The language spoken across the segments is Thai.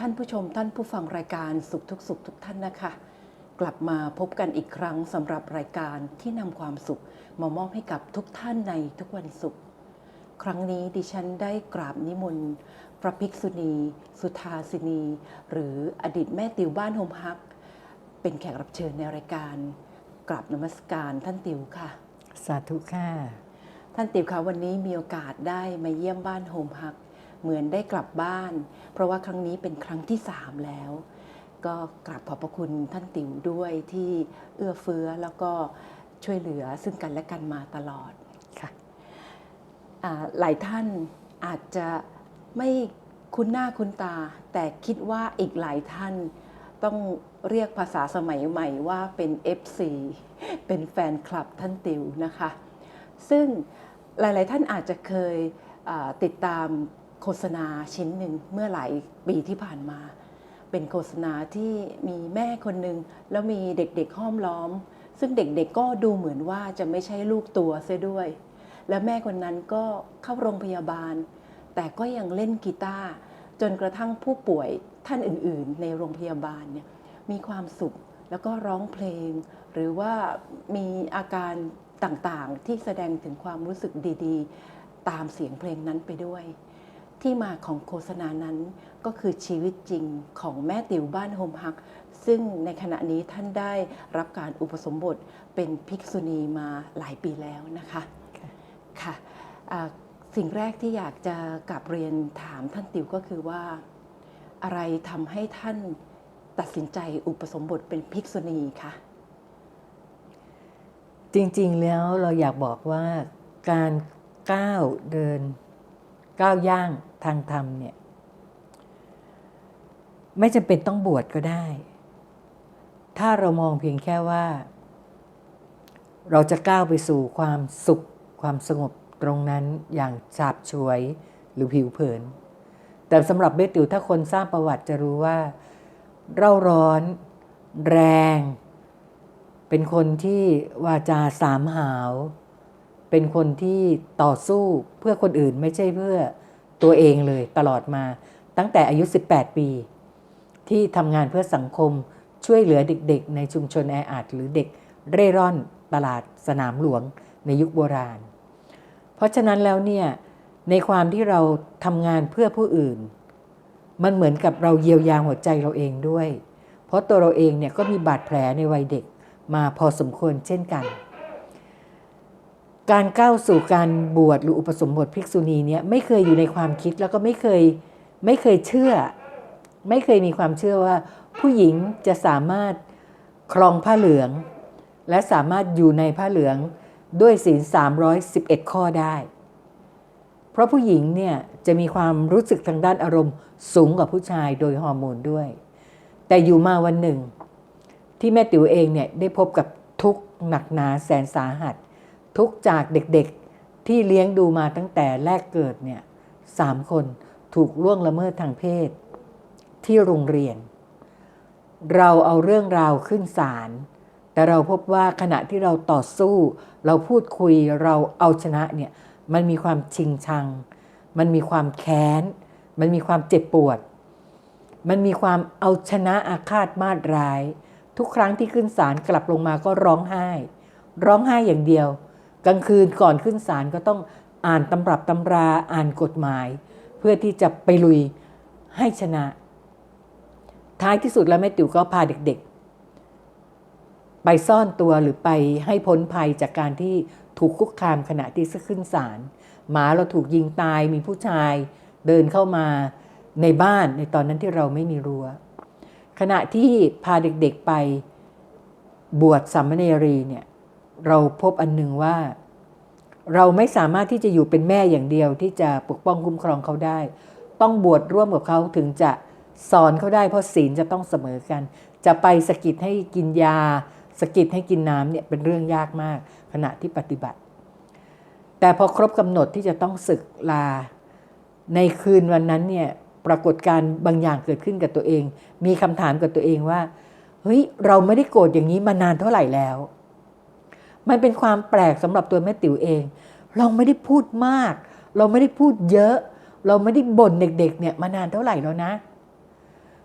วัสดีค่ะท่านผู้ชมท่านผู้ฟังรายการสุขทุกสุขทุกท่านนะคะ กลับมาพบกันอีกครั้งสำหรับรายการที่นำความสุขมามอบให้กับทุกท่านในทุกวันศุกร์ครั้งนี้ดิฉันได้กราบนิมนต์พระภิกษุณี สุทาสินี หรืออดีตแม่ติวบ้านโฮมฮัก เป็นแขกรับเชิญในรายการกราบนมัสการท่านติวค่ะ สาธุค่ะ ท่านติวคะวันนี้มีโอกาสได้มาเยี่ยมบ้านโฮมฮัก เหมือนได้กลับบ้าน เพราะว่าครั้งนี้เป็นครั้งที่ 3 แล้ว ก็กราบขอบพระคุณท่านติวด้วยที่เอื้อเฟื้อแล้วก็ช่วยเหลือซึ่งกันและกันมาตลอดค่ะอ่าหลายท่านอาจจะไม่คุ้นหน้าคุ้นตา แต่คิดว่าอีกหลายท่านต้องเรียกภาษาสมัยใหม่ว่าเป็น FC เป็นแฟนคลับท่านติวนะคะ ซึ่งหลาย ๆ ท่านอาจจะเคยอ่าติดตาม โฆษณาชิ้นหนึ่งเมื่อหลายปีที่ผ่านมา เป็นโฆษณาที่มีแม่คนหนึ่งแล้วมีเด็กๆห้อมล้อม ซึ่งเด็กๆก็ดูเหมือนว่าจะไม่ใช่ลูกตัวเสียด้วย และแม่คนนั้นก็เข้าโรงพยาบาล แต่ก็ยังเล่นกีตาร์จนกระทั่งผู้ป่วยท่านอื่นๆ ในโรงพยาบาลเนี่ยมีความสุขแล้วก็ร้องเพลง หรือว่ามีอาการต่างๆ ที่แสดงถึงความรู้สึกดีๆ ตามเสียงเพลงนั้นไปด้วย ที่มาของโฆษณานั้นก็คือชีวิตจริงของแม่ติ๋วบ้านโฮมฮัก ซึ่งในขณะนี้ท่านได้รับการอุปสมบทเป็นภิกษุณีมาหลายปีแล้วนะคะค่ะค่ะอ่าสิ่งแรกที่อยากจะกลับเรียนถามท่านติวก็คือว่า อะไรทำให้ท่านตัดสินใจอุปสมบทเป็นภิกษุณีคะจริงๆแล้วเราอยากบอกว่าการก้าวเดินก้าวย่าง ทางธรรมเนี่ยไม่จำเป็นต้องบวชก็ได้ ถ้าเรามองเพียงแค่ว่า เราจะก้าวไปสู่ความสุขความสงบตรงนั้นอย่างฉาบฉวยหรือผิวเผิน แต่สำหรับเบสติวถ้าคนทราบประวัติจะรู้ว่า เร่าร้อน แรง เป็นคนที่วาจาสามหาว เป็นคนที่ต่อสู้เพื่อคนอื่นไม่ใช่เพื่อ ตัวเองเลยตลอดมา ตั้งแต่อายุ 18 ปี ที่ทำงานเพื่อสังคมช่วยเหลือเด็กๆ ในชุมชนแออัดหรือเด็กเร่ร่อนตลาดสนามหลวงในยุคโบราณ เพราะฉะนั้นแล้วเนี่ยในความที่เราทำงานเพื่อผู้อื่น มันเหมือนกับเราเยียวยาหัวใจเราเองด้วย เพราะตัวเราเองเนี่ยก็มีบาดแผลในวัยเด็กมาพอสมควรเช่นกัน การก้าวสู่การบวชหรืออุปสมบทภิกษุณีเนี่ยไม่เคยอยู่ในความคิดแล้วก็ไม่เคยไม่เคยเชื่อ ไม่เคยมีความเชื่อว่า ผู้หญิงจะสามารถครองผ้าเหลือง และสามารถอยู่ในผ้าเหลืองด้วยศีล311 ข้อได้ เพราะผู้หญิงเนี่ยจะมีความรู้สึกทางด้านอารมณ์สูงกว่าผู้ชายโดยฮอร์โมนด้วย แต่อยู่มาวันหนึ่ง ที่แม่ติ๋วเองเนี่ยได้พบกับทุกข์หนักหนาแสนสาหัส ทุกจากเด็กๆที่เลี้ยงดูมาตั้งแต่แรกเกิดเนี่ยสามคนถูกล่วงละเมิดทางเพศ ที่โรงเรียน เราเอาเรื่องราวขึ้นศาลแต่เราพบว่าขณะที่เราต่อสู้ เราพูดคุยเราเอาชนะเนี่ยมันมีความชิงชัง มันมีความแค้น มันมีความเจ็บปวด มันมีความเอาชนะอาฆาตมาดร้าย ทุกครั้งที่ขึ้นศาลกลับลงมาก็ร้องไห้ ร้องไห้อย่างเดียว กลางคืนก่อนขึ้นศาลก็ต้องอ่านตำรับตำราอ่านกฎหมาย เพื่อที่จะไปลุยให้ชนะ ท้ายที่สุดแล้วแม่ติ๋วก็พาเด็กๆ ไปซ่อนตัวหรือไปให้พ้นภัยจากการที่ถูกคุกคามขณะที่ขึ้นศาลหมาเราถูกยิงตายมีผู้ชายเดินเข้ามาในบ้านในตอนนั้นที่เราไม่มีรัว้วขณะที่พาเด็กๆไปบวชสามเณรีเนี่ยเราพบอันหนึ่งว่า เราไม่สามารถที่จะอยู่เป็นแม่อย่างเดียวที่จะปกป้องคุ้มครองเขาได้ ต้องบวชร่วมกับเขาถึงจะสอนเขาได้เพราะศีลจะต้องเสมอกัน จะไปสกิดให้กินยาสกิดให้กินน้ำเนี่ยเป็นเรื่องยากมากขณะที่ปฏิบัติ แต่พอครบกำหนดที่จะต้องศึกลา ในคืนวันนั้นเนี่ยปรากฏการบางอย่างเกิดขึ้นกับตัวเอง มีคำถามกับตัวเองว่าเฮ้ยเราไม่ได้โกรธอย่างนี้มานานเท่าไหร่แล้ว มันเป็นความแปลกสำหรับตัวแม่ติ๋วเอง เราไม่ได้พูดมาก เราไม่ได้พูดเยอะ เราไม่ได้บ่นเด็กๆเนี่ยมานานเท่าไหร่แล้วนะ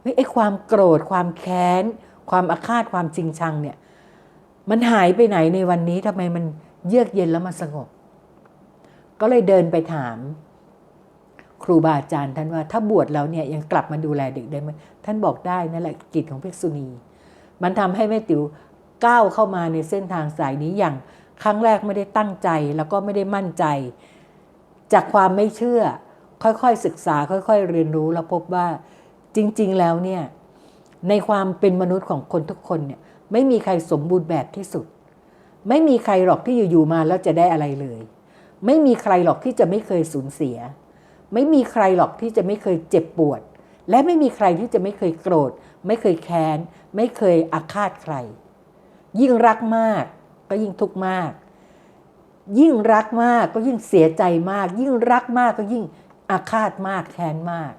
เฮ้ยไอ้ความโกรธความแค้น ความอาฆาตความจริงชังเนี่ยมันหายไปไหนในวันนี้ทำไมมันเยือกเย็นแล้วมันสงบ ก็เลยเดินไปถาม ครูบาอาจารย์ท่านว่าถ้าบวชแล้วเนี่ยยังกลับมาดูแลเด็กได้ไหมท่านบอกได้นั่นแหละกิจของภิกษุณี มันทำให้แม่ติ๋ว ก้าวเข้ามาในเส้นทางสายนี้อย่างครั้งแรกไม่ได้ตั้งใจแล้วก็ไม่ได้มั่นใจ จากความไม่เชื่อ ค่อยๆศึกษาค่อยๆ เรียนรู้แล้วพบว่าจริง ๆ แล้วเนี่ยในความเป็นมนุษย์ของคนทุกคนเนี่ยไม่มีใครสมบูรณ์แบบที่สุด ไม่มีใครหรอกที่อยู่ๆมาแล้วจะได้อะไรเลย ไม่มีใครหรอกที่จะไม่เคยสูญเสีย ไม่มีใครหรอกที่จะไม่เคยเจ็บปวด และไม่มีใครที่จะไม่เคยโกรธ ไม่เคยแค้น ไม่เคยอาฆาตใคร ยิ่งรักมาก ก็ยิ่งทุกข์มาก ยิ่งรักมากก็ยิ่งเสียใจมาก ยิ่งรักมากก็ยิ่งอาฆาตมากแค้นมาก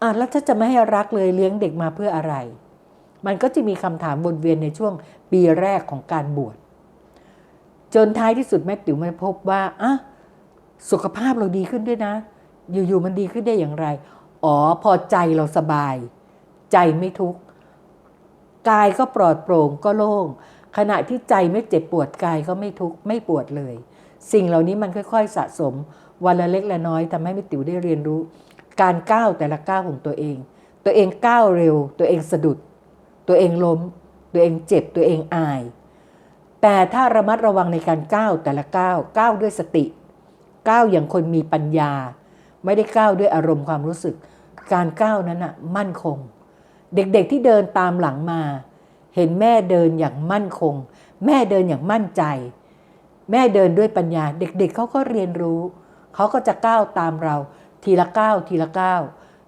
อะแล้วถ้าจะไม่ให้รักเลยเลี้ยงเด็กมาเพื่ออะไร มันก็จะมีคำถามวนเวียนในช่วงปีแรกของการบวชจนท้ายที่สุดแม่ติ๋วมาพบว่าอะสุขภาพเราดีขึ้นด้วยนะ อยู่ๆมันดีขึ้นได้อย่างไร อ๋อพอใจเราสบาย ใจไม่ทุกข์ กายก็ปลอดโปร่งก็โล่ง ขณะที่ใจไม่เจ็บปวดกายก็ไม่ทุกข์ไม่ปวดเลย สิ่งเหล่านี้มันค่อย ๆ สะสม วันละเล็กละน้อยทำให้ม่ติวได้เรียนรู้ การก้าวแต่ละก้าวของตัวเอง ตัวเองก้าวเร็ว ตัวเองสะดุด ตัวเองล้ม ตัวเองเจ็บตัวเองอาย แต่ถ้าระมัดระวังในการก้าวแต่ละก้าวก้าวด้วยสติก้าวอย่างคนมีปัญญา ไม่ได้ก้าวด้วยอารมณ์ความรู้สึก การก้าวนั้นน่ะมั่นคง เด็กๆที่เดินตามหลังมา เห็นแม่เดินอย่างมั่นคง แม่เดินอย่างมั่นใจ แม่เดินด้วยปัญญา เด็กๆเขาก็เรียนรู้ เขาก็จะก้าวตามเรา ทีละก้าวทีละก้าว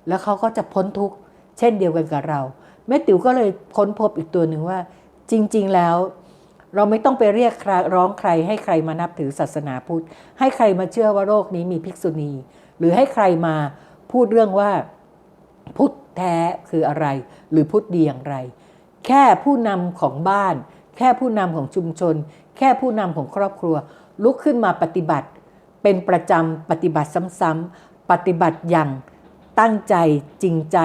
แล้วเขาก็จะพ้นทุกข์เช่นเดียวกันกับเราแม่ติ๋วก็เลยค้นพบอีกตัวหนึ่งว่า จริง ๆแล้ว เราไม่ต้องไปเรียกรร้องใคร ให้ใครมานับถือศาสนาพุทธ ให้ใครมาเชื่อว่าโลกนี้มีภิกษุณี หรือให้ใครมาพูดเรื่องว่าพุทธ แท้คืออะไร หรือพุทธดีอย่างไร แค่ผู้นำของบ้าน แค่ผู้นำของชุมชน แค่ผู้นำของครอบครัว ลุกขึ้นมาปฏิบัติ เป็นประจำปฏิบัติซ้ำๆปฏิบัติอย่างตั้งใจจริงใจ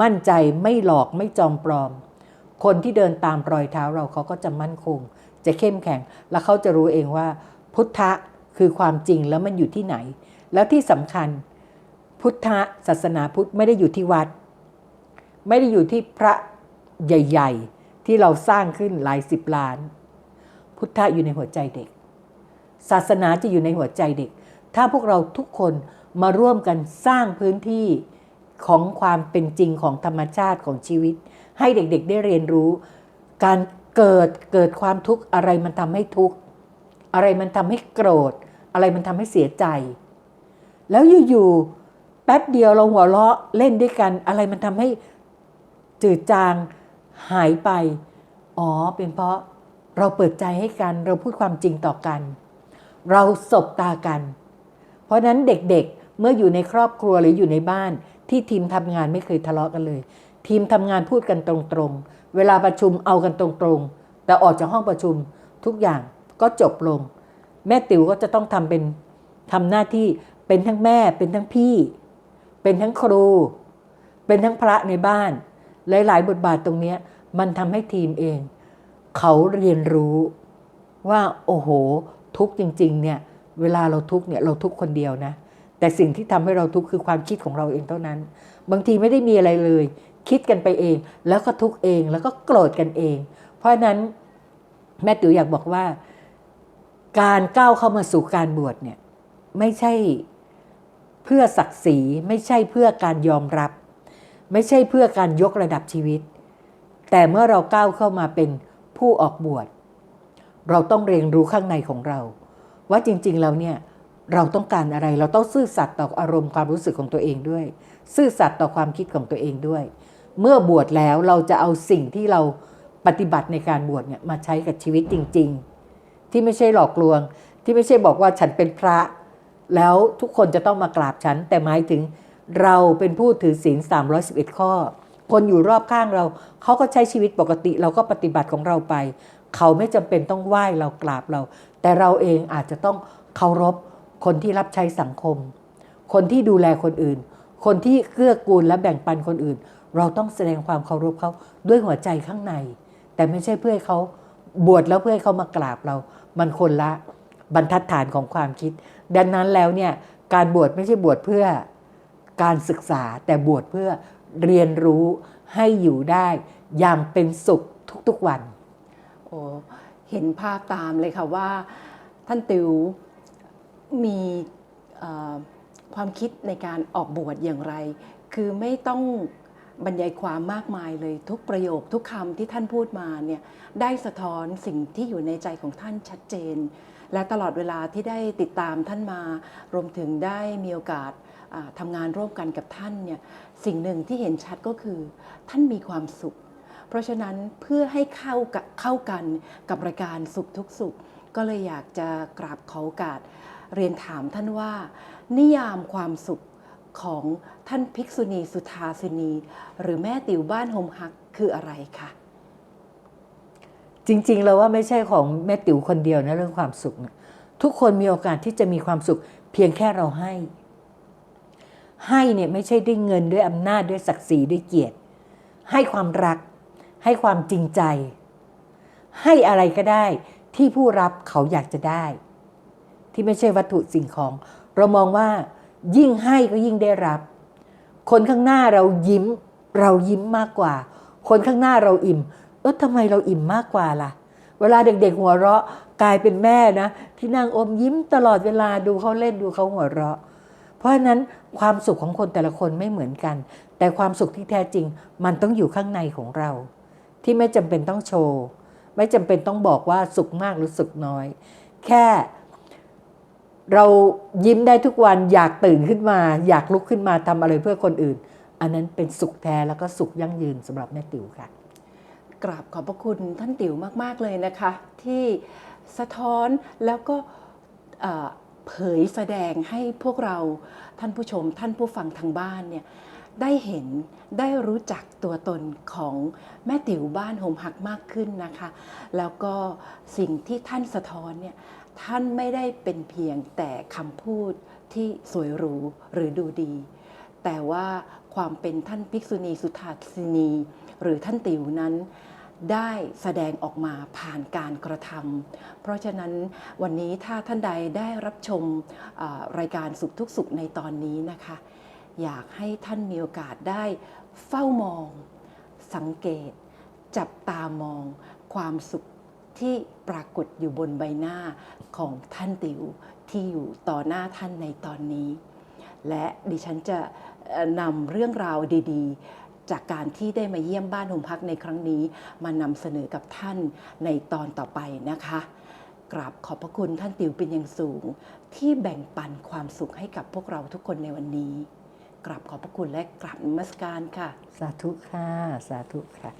มั่นใจไม่หลอกไม่จอมปลอม คนที่เดินตามรอยเท้าเราเขาก็จะมั่นคง จะเข้มแข็ง แล้วเขาจะรู้เองว่า พุทธะคือความจริงแล้วมันอยู่ที่ไหน แล้วที่สำคัญ พุทธศาสนาพุทธไม่ได้อยู่ที่วัด ไม่ได้อยู่ที่พระใหญ่ ๆ ที่เราสร้างขึ้นหลายสิบล้าน พุทธะอยู่ในหัวใจเด็ก ศาสนาจะอยู่ในหัวใจเด็ก ถ้าพวกเราทุกคนมาร่วมกันสร้างพื้นที่ของความเป็นจริงของธรรมชาติของชีวิต ให้เด็กๆได้เรียนรู้ การเกิดเกิดความทุกข์อะไรมันทำให้ทุกข์อะไรมันทำให้โกรธ อะไรมันทำให้เสียใจ แล้วอยู่ๆแป๊บเดียวเราหัวเราะเล่นด้วยกัน อะไรมันทำให้ จืดจางหายไป อ๋อ เป็นเพราะเราเปิดใจให้กัน เราพูดความจริงต่อกัน เราสบตากัน เพราะนั้นเด็กๆเมื่ออยู่ในครอบครัวหรืออยู่ในบ้าน ที่ทีมทำงานไม่เคยทะเลาะกันเลย ทีมทำงานพูดกันตรงๆ เวลาประชุมเอากันตรงๆ แต่ออกจากห้องประชุมทุกอย่างก็จบลง แม่ติ๋วก็จะต้องทำเป็นทำหน้าที่เป็นทั้งแม่เป็นทั้งพี่ เป็นทั้งครู เป็นทั้งพระในบ้าน หลายๆ บทบาทตรงนี้มันทำให้ทีมเอง เขาเรียนรู้ว่าโอ้โห ทุกจริง ๆ เนี่ย เวลาเราทุกเนี่ยเราทุกคนเดียวนะ แต่สิ่งที่ทำให้เราทุกคือความคิดของเราเองเท่านั้น บางทีไม่ได้มีอะไรเลย คิดกันไปเอง แล้วก็ทุกเองแล้วก็โกรธกันเอง เพราะฉะนั้นแม่ติ๋วอยากบอกว่า การก้าวเข้ามาสู่การบวชเนี่ยไม่ใช่เพื่อศักดิ์ศรีไม่ใช่เพื่อการยอมรับ ไม่ใช่เพื่อการยกระดับชีวิต แต่เมื่อเราก้าวเข้ามาเป็นผู้ออกบวชเราต้องเรียนรู้ข้างในของเรา ว่าจริงๆแล้วเนี่ยเราต้องการอะไรเราต้องซื่อสัตย์ต่ออารมณ์ความรู้สึกของตัวเองด้วย ซื่อสัตย์ต่อความคิดของตัวเองด้วย เมื่อบวชแล้วเราจะเอาสิ่งที่เราปฏิบัติในการบวชเนี่ยมาใช้กับชีวิตจริง ๆ ที่ไม่ใช่หลอกลวง ที่ไม่ใช่บอกว่าฉันเป็นพระ แล้วทุกคนจะต้องมากราบฉัน แต่หมายถึง เราเป็นผู้ถือศีล 311 ข้อ คนอยู่รอบข้างเรา เขาก็ใช้ชีวิตปกติ เราก็ปฏิบัติของเราไป เขาไม่จำเป็นต้องไหว้เรากราบเรา แต่เราเองอาจจะต้องเคารพคนที่รับใช้สังคม คนที่ดูแลคนอื่น คนที่เกื้อกูลและแบ่งปันคนอื่น เราต้องแสดงความเคารพเขาด้วยหัวใจข้างใน แต่ไม่ใช่เพื่อให้เขาบวชแล้วเพื่อให้เขามากราบเรา มันคนละบรรทัดฐานของความคิด ดังนั้นแล้วเนี่ยการบวชไม่ใช่บวชเพื่อ การศึกษาแต่บวชเพื่อเรียนรู้ให้อยู่ได้อย่างเป็นสุขทุกๆวัน โอ้เห็นภาพตามเลยค่ะว่าท่านติวมีความคิดในการออกบวชอย่างไร คือไม่ต้องบรรยายความมากมายเลยทุกประโยคทุกคำที่ท่านพูดมาเนี่ยได้สะท้อนสิ่งที่อยู่ในใจของท่านชัดเจน และตลอดเวลาที่ได้ติดตามท่านมา รวมถึงได้มีโอกาส ทำงานร่วมกันกับท่านเนี่ยสิ่งหนึ่งที่เห็นชัดก็คือ ท่านมีความสุข เพราะฉะนั้นเพื่อให้เข้ากับเข้ากันกับรายการสุขทุกสุข ก็เลยอยากจะกราบขอโอกาสเรียนถามท่านว่า นิยามความสุขของท่านภิกษุณีสุทาสินี หรือแม่ติ๋วบ้านโฮมฮักคืออะไรคะจริงๆเราว่าไม่ใช่ของแม่ติ๋วคนเดียวนะเรื่องความสุขนะทุกคนมีโอกาสที่จะมีความสุขเพียงแค่เราให้ ให้เนี่ยไม่ใช่ด้วยเงินด้วยอำนาจด้วยศักดิ์ศรีด้วยเกียรติ ให้ความรัก ให้ความจริงใจ ให้อะไรก็ได้ที่ผู้รับเขาอยากจะได้ ที่ไม่ใช่วัตถุสิ่งของ เรามองว่า ยิ่งให้ก็ยิ่งได้รับ คนข้างหน้าเรายิ้ม เรายิ้มมากกว่า คนข้างหน้าเราอิ่ม เออทำไมเราอิ่มมากกว่าล่ะ เวลาเด็กๆหัวเราะกลายเป็นแม่นะ ที่นางอมยิ้มตลอดเวลาดูเขาเล่นดูเขาหัวเราะ เพราะฉะนั้นความสุขของคนแต่ละคนไม่เหมือนกัน แต่ความสุขที่แท้จริง มันต้องอยู่ข้างในของเรา ที่ไม่จำเป็นต้องโชว์ ไม่จำเป็นต้องบอกว่าสุขมากหรือสุขน้อย แค่ เรายิ้มได้ทุกวันอยากตื่นขึ้นมา อยากลุกขึ้นมาทำอะไรเพื่อคนอื่น อันนั้นเป็นสุขแท้แล้วก็สุขยั่งยืนสำหรับแม่ติ๋วค่ะกราบขอบพระคุณท่านติ๋วมาก ๆ เลยนะคะ ที่สะท้อนแล้วก็ เผยแสดงให้พวกเราท่านผู้ชม ท่านผู้ฟังทางบ้านเนี่ยได้เห็นได้รู้จักตัวตนของแม่ติ๋วบ้านโฮมฮักมากขึ้นนะคะ แล้วก็สิ่งที่ท่านสะท้อนเนี่ยท่านไม่ได้เป็นเพียงแต่คำพูดที่สวยหรูหรือดูดี แต่ว่าความเป็นท่านภิกษุณีสุทาสินี หรือท่านติ๋วนั้น ได้แสดงออกมาผ่านการกระทำเพราะฉะนั้นวันนี้ถ้าท่านใดได้รับชมรายการสุขทุกสุขในตอนนี้นะคะ อยากให้ท่านมีโอกาสได้เฝ้ามอง สังเกต จับตามองความสุขที่ปรากฏอยู่บนใบหน้าของท่านติ๋วที่อยู่ต่อหน้าท่านในตอนนี้ และดิฉันจะนำเรื่องราวดี ๆ จากการที่ได้มาเยี่ยมบ้านโฮมพักในครั้งนี้ มานำเสนอกับท่านในตอนต่อไปนะคะกราบขอบพระคุณท่านติวเป็นอย่างสูง ที่แบ่งปันความสุขให้กับพวกเราทุกคนในวันนี้กราบขอบพระคุณและกราบนมัสการค่ะ สาธุค่ะ สาธุค่ะ